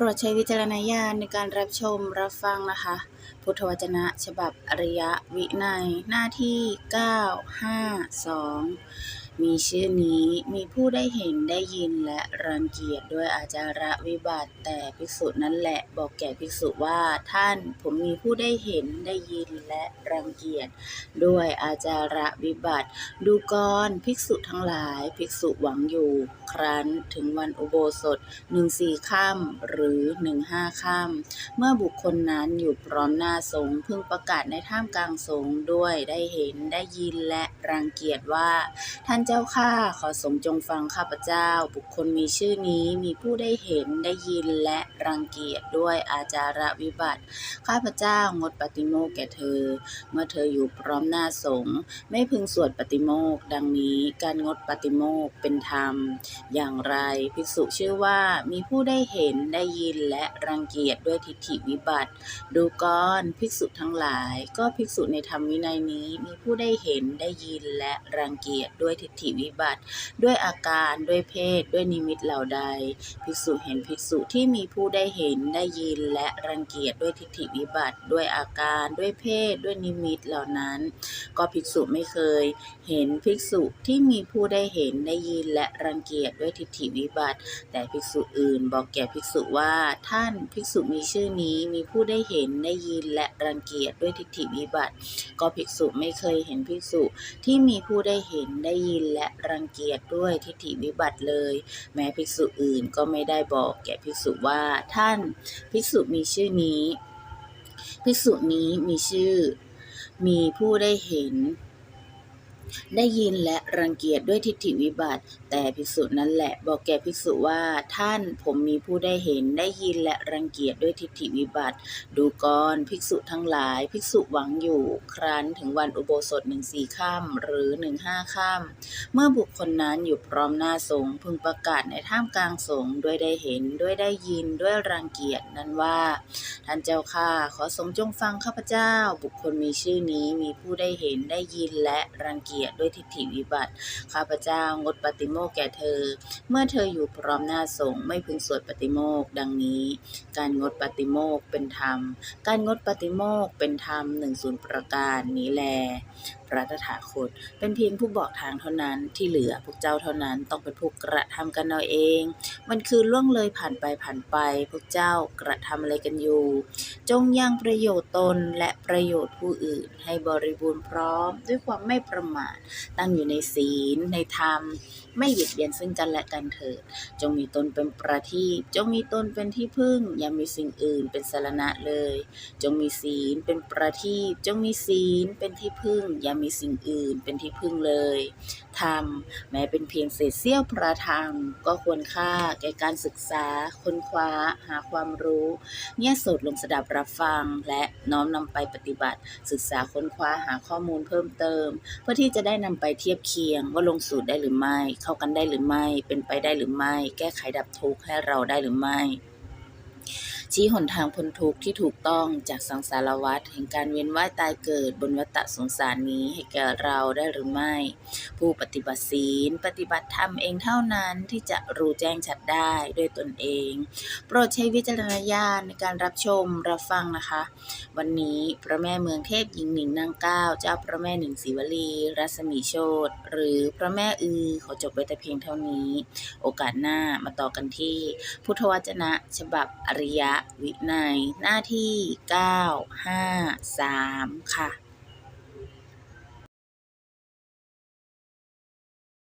ปรดใช้วิจารณญาณในการรับชมรับฟังนะคะ พุทธวจนะฉบับอริยวินัยหน้าที่ 952 มีชื่อนี้มีผู้ได้เห็นได้ยินและรังเกียจด้วยอาจาระวิบัติ แต่ภิกษุนั่นแหละบอกแก่ภิกษุว่าท่านผมมีผู้ได้เห็นได้ยินและรังเกียจด้วยอาจาระวิบัติ ดูก่อนภิกษุทั้งหลายภิกษุหวังอยู่ ครั้นถึงวันอุโบสถหนึ่งสี่ค่ำหรือหนึ่งห้าค่ำเมื่อบุคคลนั้นอยู่พร้อมหน้าสงพึงประกาศในท่ามกลางสงด้วยได้เห็นได้ยินและรังเกียจว่าท่านเจ้าข้าขอสงจงฟังข้าพเจ้า บุคคลมีชื่อนี้มีผู้ได้เห็นได้ยินและรังเกียจด้วยอาจาระวิบัติ ข้าพเจ้างดปฏิโมกแก่เธอ เมื่อเธออยู่พร้อมหน้าสงไม่พึงสวดปฏิโมกดังนี้การงดปฏิโมกเป็นธรรม อย่างไรภิกษุชื่อว่ามีผู้ได้เห็นได้ยินและรังเกียจด้วยทิฏฐิวิบัติ ดูก่อนภิกษุทั้งหลาย ก็ภิกษุในธรรมวินัยนี้มีผู้ได้เห็นได้ยินและรังเกียจด้วยทิฏฐิวิบัติ ด้วยอาการด้วยเพศ ด้วยนิมิตเหล่าใด ภิกษุเห็นภิกษุที่มีผู้ได้เห็นได้ยินและรังเกียจด้วยทิฏฐิวิบัติ ด้วยอาการด้วยเพศ ด้วยนิมิตเหล่านั้น ก็ภิกษุไม่เคย เห็นภิกษุที่มีผู้ได้เห็นได้ยินและรังเกียจด้วยทิฏฐิวิบัติ แต่ภิกษุอื่นบอกแก่ภิกษุว่าท่านภิกษุมีชื่อนี้มีผู้ได้เห็นได้ยินและรังเกียจด้วยทิฏฐิวิบัติ ก็ภิกษุไม่เคยเห็นภิกษุที่มีผู้ได้เห็นได้ยินและรังเกียจด้วยทิฏฐิวิบัติเลย แม้ภิกษุอื่นก็ไม่ได้บอกแก่ภิกษุว่าท่านภิกษุมีชื่อนี้ ภิกษุนี้มีชื่อ มีผู้ได้เห็นได้ยินและรังเกียจด้วยทิฏฐิวิบัติแต่ภิกษุนั้นแหละบอกแก่ภิกษุว่าท่านผมมีผู้ได้เห็นได้ยินและรังเกียจด้วยทิฏฐิวิบัติ ดูก่อนภิกษุทั้งหลาย ภิกษุหวังอยู่ ครั้นถึงวันอุโบสถหนึ่งสี่ค่ำหรือหนึ่งห้าค่ำเมื่อบุคคลนั้นอยู่พร้อมหน้าสงพึงประกาศในท่ามกลางสงด้วยได้เห็นด้วยได้ยินด้วยรังเกียจนั้นว่า ท่านเจ้าข้าขอทรงจงฟังข้าพเจ้า บุคคลมีชื่อนี้มีผู้ได้เห็นได้ยินและรังเกียจด้วยทิฏฐิวิบัติข้าพเจ้างดปฏิโมกแก่เธอ เมื่อเธออยู่พร้อมหน้าสงฆ์ไม่พึงสวดปฏิโมกข์ดังนี้ การงดปฏิโมกข์เป็นธรรม การงดปฏิโมกข์เป็นธรรมหนึ่งศูนย์ประการนี้แลพระตถาคตเป็นเพียงผู้บอกทางเท่านั้นที่เหลือพวกเจ้าเท่านั้นต้องเป็นผู้กระทำกันเอาเอง มันคือล่วงเลยผ่านไปผ่านไป พวกเจ้ากระทำอะไรกันอยู่ จงยังประโยชน์ตนและประโยชน์ผู้อื่น ให้บริบูรณ์พร้อม ด้วยความไม่ประมาทตั้งอยู่ในศีลในธรรม ไม่เบียดเบียนซึ่งกันและกันเถิด จงมีตนเป็นประทีปจงมีตนเป็นที่พึ่ง อย่ามีสิ่งอื่นเป็นสารณะเลย จงมีศีลเป็นประทีปจงมีศีลเป็นที่พึ่ง อย่ามีสิ่งอื่นเป็นที่พึ่งเลยธรรมแม้เป็นเพียงเศษเสี้ยวพระธรรมก็ควรค่าแก่การศึกษา ค้นคว้า หาความรู้เงี่ยสดลงสดับรับฟัง และน้อมนำไปปฏิบัติ ศึกษาค้นคว้าหาข้อมูลเพิ่มเติม เพื่อที่จะได้นำไปเทียบเคียงว่าลงสูตรได้หรือไม่เข้ากันได้หรือไม่ เป็นไปได้หรือไม่ แก้ไขดับทุกข์ให้เราได้หรือไม่ ชี้หนทางพ้นทุกข์ที่ถูกต้องจากสังสารวัฏแห่งการเวียนว่ายตายเกิดบนวัฏฏะสงสารนี้ให้แก่เราได้หรือไม่ ผู้ปฏิบัติศีล ปฏิบัติธรรมเองเท่านั้นที่จะรู้แจ้งชัดได้ด้วยตนเอง โปรดใช้วิจารณญาณในการรับชมรับฟังนะคะ วันนี้พระแม่เมืองเทพหญิงหนิงนางเก้าเจ้าพระแม่หนิงศรีวลี รัศมีโชตหรือพระแม่อือขอจบไปแต่เพียงเท่านี้ โอกาสหน้ามาต่อกันที่ พุทธวจนะ ฉบับอริยวินัยหน้าที่ 953 ค่ะ